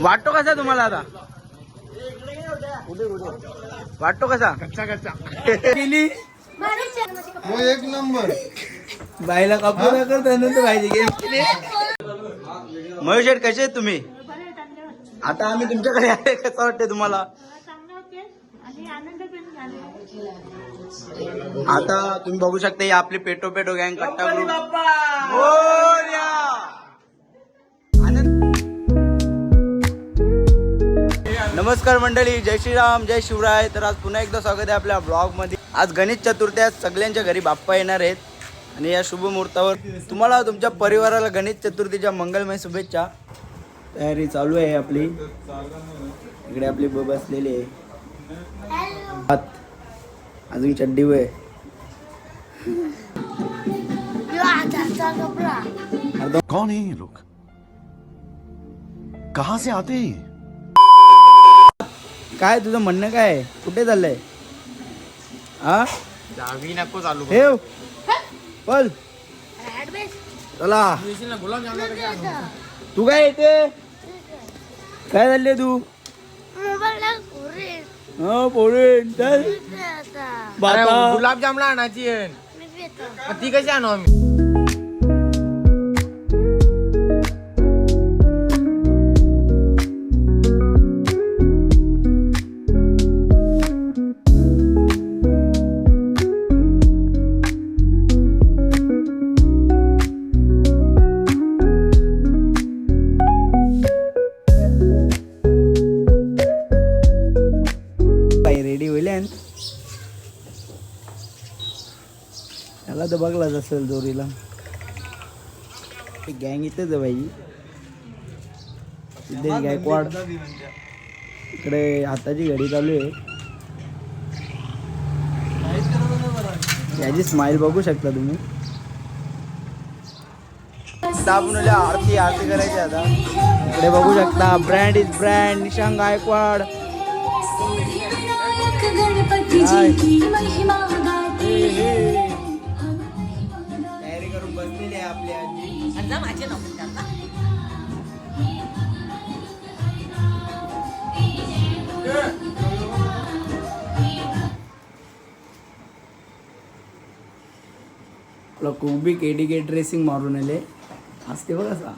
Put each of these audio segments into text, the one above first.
वाटतो कसा तुम्हाला आता? वाटतो कसा? कच्चा कच्चा. केली? एक नंबर. बाईला कापू नका त्यानंतर पाहिजे गेम मयूर शेठ कसे आहेत तुम्ही? आता आम्ही तुमच्याकडे आले कसं वाटतंय तुम्हाला? आता तुम्ही बघू शकता ही आपली पेटो पेटो गँग कट्टा नमस्कार मंडळी जय श्रीराम जय शिवराय. तर आज पुन्हा एकदा स्वागत आहे आपल्या ब्लॉगमध्ये. आज गणेश चतुर्थी आज सगळ्यांच्या घरी बाप्पा येणार आहेत. आणि या शुभ मुहूर्तावर तुम्हाला तुमच्या परिवाराला गणेश चतुर्थीच्या मंगलमय शुभेच्छा. तयारी चालू आहे आपली. इकडे आपली ब बसलेली आहे. हात. अजून चड्डी वय. कौन है ये लोग? कहां से आते हैं काय तुझं म्हणणं काय? आहे? कुठे चाललंय? हा? दहावी नको चालू ठेव. पल चला. तू काय येते काय चालले तू? हो पोळे चल. गुलाबजामला आणायची आहे. मग ती कशी आणू आम्ही? बघलाच असेल जोरीला गँग इथेच आहे बाई सिद्धेश गायकवाड इकडे हाताची घडी चालू आहे. याची स्माइल बघू शकता तुम्ही. आपण आरती आरती करायची आता. इकडे बघू शकता ब्रँड इज ब्रँड निशांग गायकवाड गणपतीची महिमा गाते आपला कुबी केडी के ड्रेसिंग मारून आले. असते बघ असा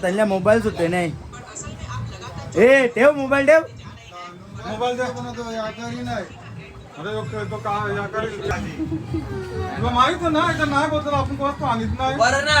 त्यांना मोबाईल सुटते नाही. ए ठेव मोबाईल ठेव. मोबाईल द्या पण तो याकारी नाही. अरे तो तो का याकारी तुला माहीत आहे ना इथं नाही बोलतो आपण कोणाच सांगित नाही? बरं ना.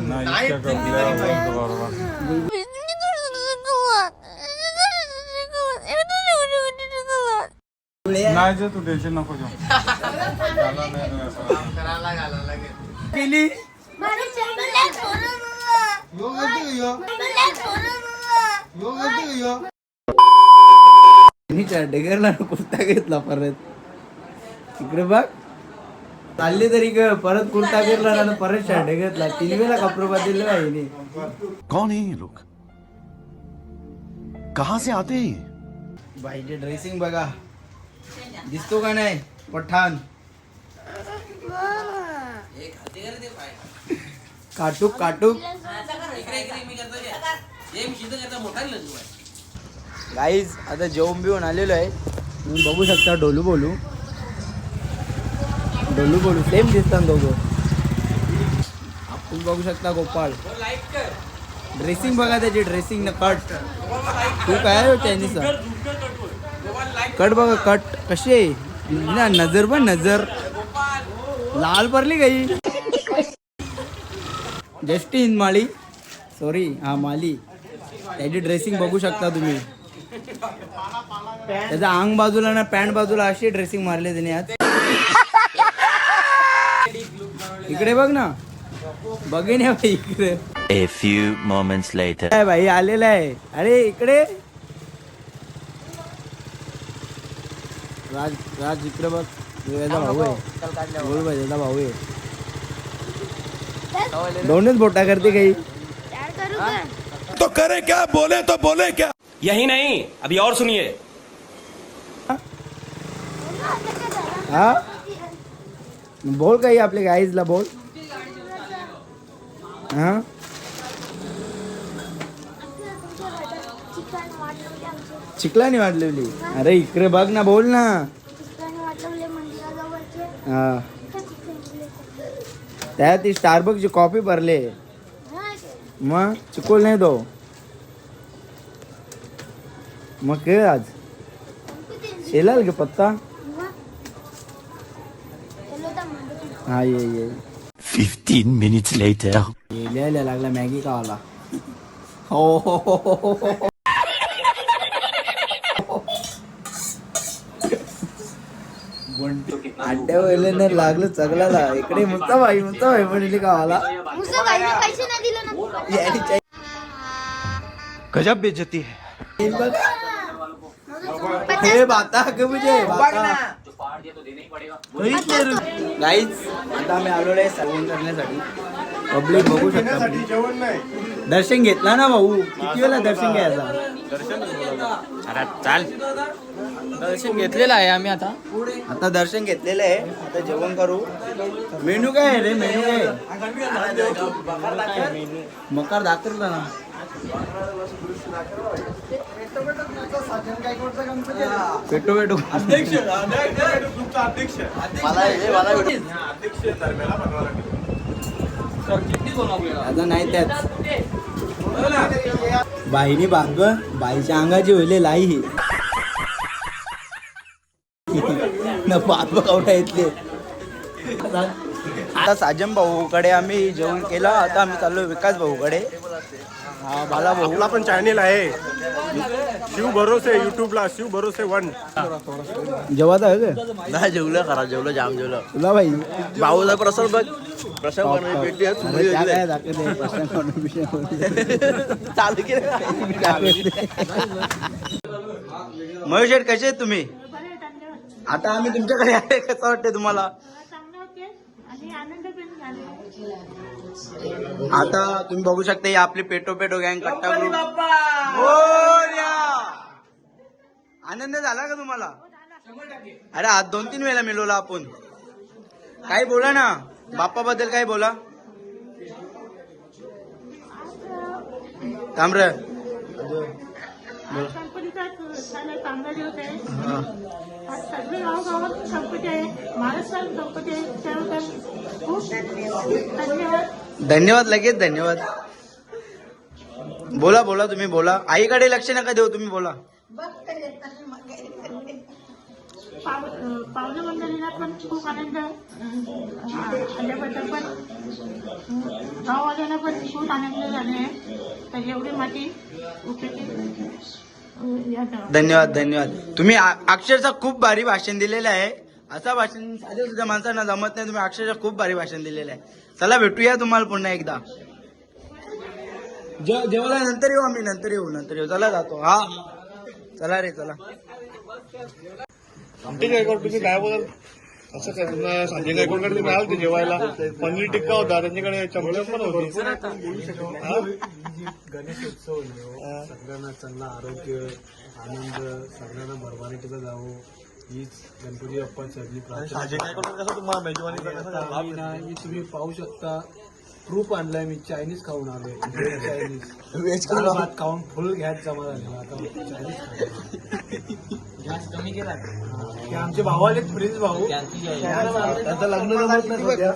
नाही. बरोबर. नाही जे तू टेन्शन नको घेऊ. केली डेगरला कुर्ता घेतला परत. इकडे बघ. चालली तरी ग परत कुर्ता घेतला ना परत शर्ट घेतला. तीन वेळा कपडे बदलले पाहिजे कौन है ये लोग? कहां से आते हैं? बाईचे ड्रेसिंग बघा. दिसतो का नाही? पठाण. काटूक काटूक. गाईज आता जेवण बिवून आलेलो आहे. तुम्ही बघू शकता डोलू बोलू. डोलू बोलू सेम दिसतात दोघं. आपण बघू शकता गोपाळ ड्रेसिंग बघा त्याची ड्रेसिंग ना कट तू काय हो चायनीजचा कट बघा कट कशी आहे? ना नजर पण नजर. लाल पडली काही जस्टिन माळी सॉरी हा माली. त्याची ड्रेसिंग बघू शकता तुम्ही. त्याचा अंग बाजूला ना पॅन्ट बाजूला अशी ड्रेसिंग मारली त्याने आज. इकडे बघ ना. बघेन या बाई इकडे. A few moments later. काय भाई आलेला आहे. अरे इकडे. राज राज इकडे बघ. याचा भाऊ आहे. बोल भाई याचा भाऊ आहे. दोनच बोटा करते काही. तो करे क्या बोले तो बोले क्या? यही नहीं अभी और सुनिए। हा? बोल काही आपल्या गाईजला बोल. हा? चिकलानी वाटलेली अरे इकडे बघ ना बोल ना. हा. त्यात ती स्टारबकची कॉपी भरले. मग चिकोल नाही तो. मग खेळ आज. शेलाल गे पत्ता. हा ये ये. 15 minutes later. ये लिहायला लागला मॅगी खावाला हो हो हो हो हो हो. वळल्यानं लागलं चगलाला इकडे मुत्ता भाई मुत्ता भाई म्हणली गावाला पैसे नाही दिले ना. यानी चाय- गजब बेचती है. हे. हे बाता के मुझे बाता आता आम्ही आलेलो आहे सर्वण करण्यासाठी. पब्लिक बघू शकता तुम्ही. जेवण नाही. दर्शन घेतला ना भाऊ? किती वेळा दर्शन घ्यायचा? दर्शन घेतलेलं आहे आम्ही आता. आता दर्शन घेतलेलं आहे. आता जेवण करू. मेनू काय आहे रे? मेनू काय आहे? मकार दाखवला ना. अध्यक्ष अध्यक्ष हे- मला भेटू. अध्यक्ष आता नाही त्यात. बाईने बांधव बाईच्या अंगाची होईल लाई ही. न बांधव कवटा येतले. आता साजम भाऊकडे आम्ही जेवण केलं आता आम्ही चाललो विकास भाऊकडे. हा बाला भाऊ. आपला पण चॅनेल आहे. शिव भरोसे युट्यूबला शिव भरोसे वन. जेवत आहे का? नाही जेवलं करा जेवलं जाम जेवलं. तुला बाई भाऊचा प्रसाद बघ. प्रसाद अरे विषय. चालू केलं शेठ कसे आहेत तुम्ही? आता आम्ही तुमच्याकडे आले कसं वाटते तुम्हाला? आता तुम्ही बघू शकता ही आपली पेटो पेटो गँग कट्टा ग्रुप. आनंद झाला का तुम्हाला? अरे आज दोन तीन वेळा मिळवला आपण. काही बोला ना. बाप्पा बद्दल काय बोला. ताम्र गणपतीचा सण आहे, सगळे गावगावात महाराष्ट्रात गणपती आहे. त्याबद्दल खूप धन्यवाद. धन्यवाद लगेच धन्यवाद. बोला बोला तुम्ही बोला. आईकडे लक्ष नका देऊ तुम्ही बोला. पाव अं, पावणे मंडळीला पण खूप आनंद अं, आल्याबद्दल पण अं, गाववाल्यांना पण खूप आनंद झाले आहे. तर एवढी माती उपयोगी अं, या गावात. धन्यवाद धन्यवाद. तुम्ही अक्षरशः खूप भारी भाषण दिलेलं आहे. असं भाषण साध्या सुद्धा माणसांना जमत नाही. तुम्ही अक्षरशः खूप भारी भाषण दिलेलं आहे. चला भेटूया तुम्हाला पुन्हा एकदा. जे- जेवायला नंतर येऊ आम्ही नंतर येऊ नंतर येऊ. चला जातो. हा. चला रे चला. तुम्ही काय बोलाल? असं संजय गायकवाडकडे आल ते जेवायला पनीर टिक्का होता त्यांच्याकडे चमचम पण होती. गणेशोत्सव सगळ्यांना चांगला आरोग्य आनंद सगळ्यांना भरभराटीचं जावं. हीच गणपती बाप्पा चरणी प्रार्थना. ही तुम्ही पाहू शकता. प्रूफ आणलाय मी. चायनीज खाऊन आलोय. चायनीज भात खाऊन फुल गॅस जमा झालेला आता चायनीज गॅस कमी केला आमचे भाऊ आले प्रिन्स भाऊ. त्यांचं लग्न सध्या.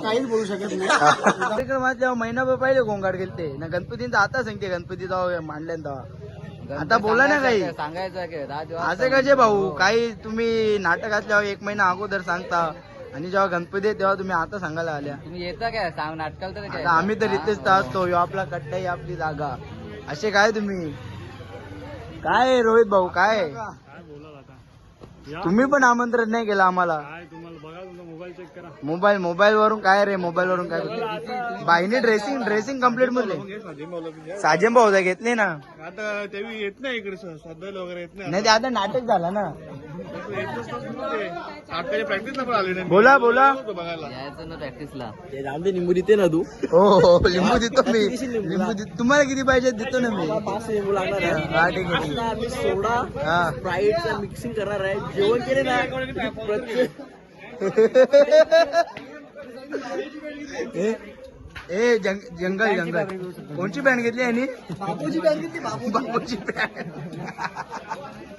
काहीच बोलू शकत नाही. कार्यक्रमात जेव्हा महिनाभर पहिले गोंगाट गेलते ना गणपतींचा आता सांगते गणपती जाऊ मांडल्यान तेव्हा. आता बोला ना काही. सांगायचं की असे कसे भाऊ? काही तुम्ही नाटक असल्यावर एक महिना अगोदर सांगता. आणि जेव्हा गणपती आहे तेव्हा तुम्ही आता सांगायला आल्या. तुम्ही येता काय? सांग नाटकाला तर आता आम्ही तर इथेच तर असतो. ह्यो आपला कट्टा ही आपली जागा. असे काय तुम्ही? काय रोहित भाऊ? काय आहे? तुम्ही पण आमंत्रण नाही केलं आम्हाला. मोबाईल मोबाईल वरून काय रे मोबाईल वरून काय? बाईने ड्रेसिंग ड्रेसिंग कंप्लीटमध्ये साजेम भाऊ घेतले ना. आता तेवी येत नाही इकडे सध्याला वगैरे येत नाही. नाही ते आता नाटक झाला ना. बोला बोला. बघायला यायचं ना प्रॅक्टिसला ते रामदे निंबू देते ना तू? हो हो लिंबू देतो मी. लिंबू देतो तुम्हाला किती पाहिजे देतो ना मी. पाच लिंबू लागणार आहे. हा आहे सोडा हा. स्प्राईटचं मिक्सिंग करणार आहे. जेवण केले ना प्रत्येक ए ए, जंग- जंगल जंगल. कोणची पॅन्ट घेतली यांनी? बापूची किती बापू बापूची. ए,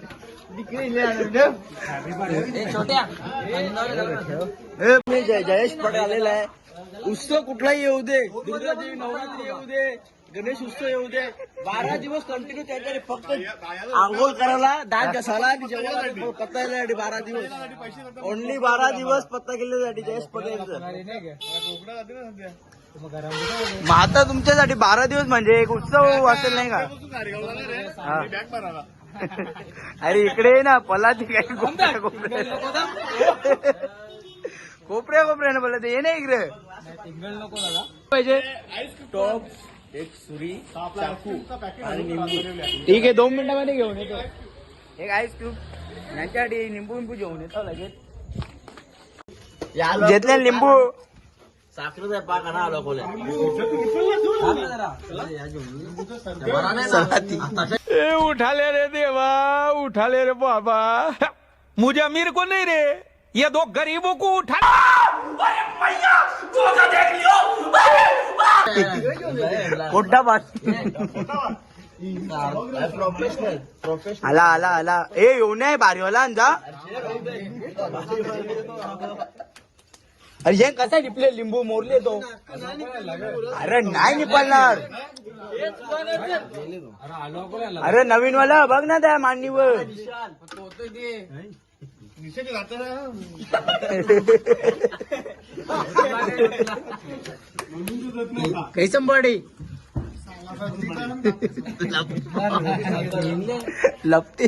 मी जय- जयेश पटेल आलेला आहे उत्सव कुठलाही येऊ दे? दुर्गादेवी नवरात्री येऊ दे गणेश उत्सव येऊ दे। बारा दिवस कंटिन्यू त्याच्याकडे फक्त आंघोळ करायला दात आणि जेवणासाठी पत्ता येण्यासाठी बारा दिवस. ओनली बारा दिवस पत्ता केल्यासाठी जयेश पटेलचं मग आता तुमच्यासाठी बारा दिवस म्हणजे एक उत्सव असेल नाही का? हा. अरे इकडे ये ना पलाती काय कोपऱ्या कोपऱ्या कोपऱ्या कोपऱ्याने बोलत ये ना इकडे पाहिजे टॉप एक सुरी चाकू आणि निंबू ठीक आहे दोन मिनिटामध्ये घेऊन येतो एक आईस क्यूब यांच्यासाठी लिंबू लिंबू घेऊन येतो लगेच घेतले लिंबू साखरेचा पाक आणा आलो खोल्या ए उठाले रे देवा उठाले रे बाबा। मुझे अमीर को नहीं रे ये दो गरीबों को उठा मोठा पाठ प्रोफेशनल प्रोफेशनल आला आला आला ए येऊन आहे बारीवाला जा अरे हे कसा निपले लिंबू मोरले तो? अरे नाही निपलणार. अरे नवीन वाला बघ ना त्या मांडणीवर कैसम बॉडी लपते.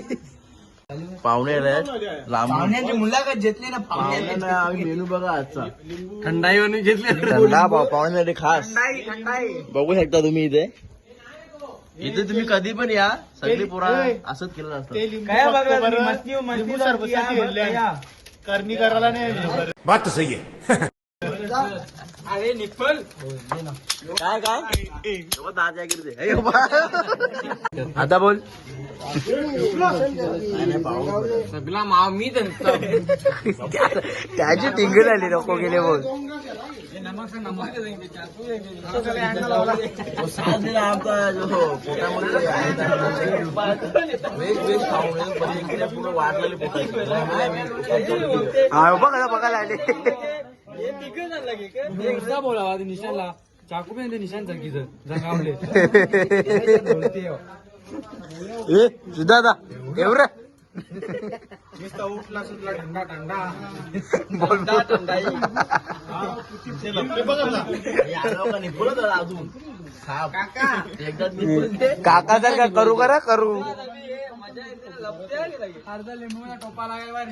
पाहुणे आहेत. पाहुण्यांची मुलाखत घेतली ना पाहुण्यांची आम्ही मेनू बघा आजचा. थंडाई घेतली. थंडा पाहुण्यासाठी खास. थंडाई थंडाई. बघू शकता तुम्ही इथे. इथे तुम्ही कधी पण या. सगळी पुरा असंच केलं असतं. काय बघा तुम्ही? मस्ती मस्ती सारखी या, बघ, या. करणी करायला नाही बात तो सही है काय काय? जॅकेट दे ए, उभा. आता बोल. मी त्या- त्याची टिंग झाली नको गेले बोल. हा बघा बघायला आले बोलावा निशानला चाकू पण निशान चकीचं जंगावले ए सुद्धा दा एवढं? बोल निपुणच अजून. साप. एकदा निपुण ते काका सारखा करू करा करू. अर्धा लिंबूला टोपा लागाय बारी.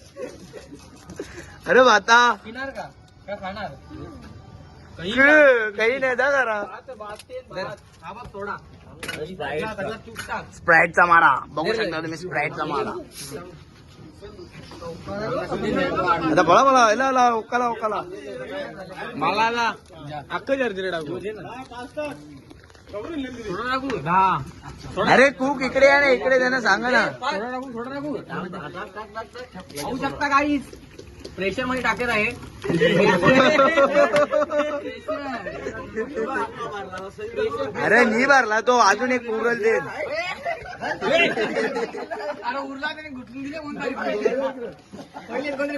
अरे भाता पिणार का? का खाणार? काही नाही जा करा थोडा स्प्राईटचा. मारा. बघू शकता तुम्ही स्प्राईटचा मारा. आता बोला बोला एला एला ओकाला ओकाला मला अख्खं जर्जरी टाकू. अरे कुक इकडे या ना इकडे त्यांना सांगा ना. थोडं टाकू थोडं टाकू शकता काहीच प्रेशरमध्ये टाकत आहे. अरे मी भरला तो. अजून एक उरल दे. अरे उरला त्याने गुंतून दिले म्हणून केली. पहिले कोणी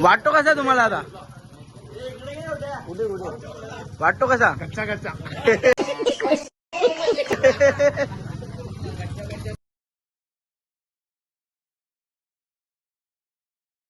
वाटतो कसा तुम्हाला आता? वाटतो कसा?